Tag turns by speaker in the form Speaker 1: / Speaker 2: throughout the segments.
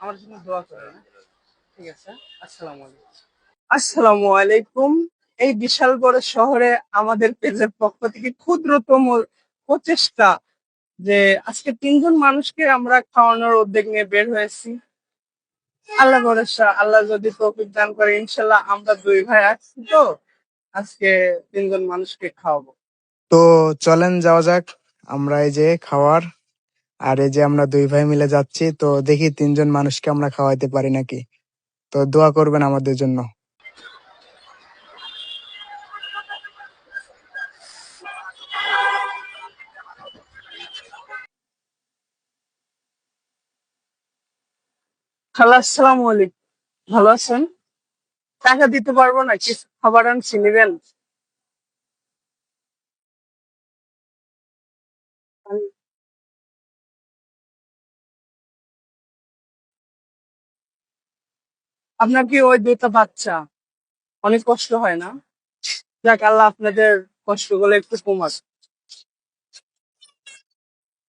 Speaker 1: আমার জন্য দোয়া করেন। হ্যাঁ? ঠিক আছে? আসসালামু আলাইকুম। আসসালামু আলাইকুম। এই বিশাল বড় শহরে আমাদের পেজের পক্ষ থেকে ক্ষুদ্রতম প্রচেষ্টা যে আজকে তিনজন মানুষকে আমরা খাওয়ানোর উদ্যোগ নিয়ে বের হয়েছি। আল্লাহ ভরসা আল্লাহ যদি তৌফিক দান করে ইনশাল্লাহ আমরা দুই ভাই আছি তো আজকে তিনজন মানুষকে খাওয়াবো।
Speaker 2: তো চলেন যাওয়া যাক আমরা এই যে খাওয়ার আর এই যে আমরা দুই ভাই মিলে যাচ্ছি, তো দেখি তিনজন মানুষকে আমরা খাওয়াইতে পারি নাকি? তো দোয়া করবেন আমাদের জন্য।
Speaker 1: আসসালামু আলাইকুম। ভালো আছেন? টাকা দিতে পারব না কিছু খাবার আনছি, নিবেন? আপনার কি ওই দুইটা বাচ্চা? অনেক কষ্ট হয় না? যাক, আল্লাহ আপনাদের কষ্টগুলো একটু কমাক।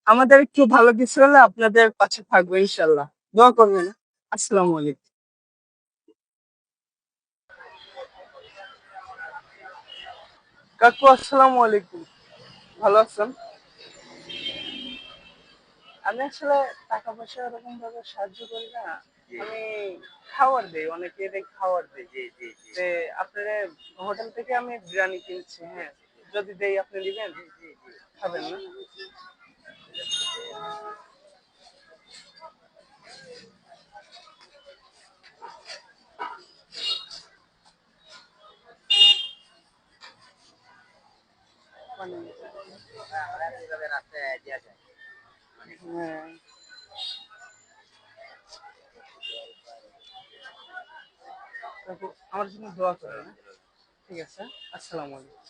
Speaker 1: আমাদের একটু ভালো কিছু হলে আপনাদের পাশে থাকব ইনশাল্লাহ দোয়া করবেন। আসসালামু আলাইকুম। কাকু, আসসালামু আলাইকুম। ভালো আছেন? আমি আসলে টাকা পয়সা এরকম ভাবে সাহায্য করি না। আমি খাবার দেই অনেকে এদের খাবার দেই। যে আপনার হোটেল থেকে আমি বিরিয়ানি কিনছি হ্যাঁ যদি দেই আপনি দিবেন? খাবেন না? মানে কাকু, আমার জন্য দোয়া করেন হ্যাঁ? ঠিক আছে আসসালামু আলাইকুম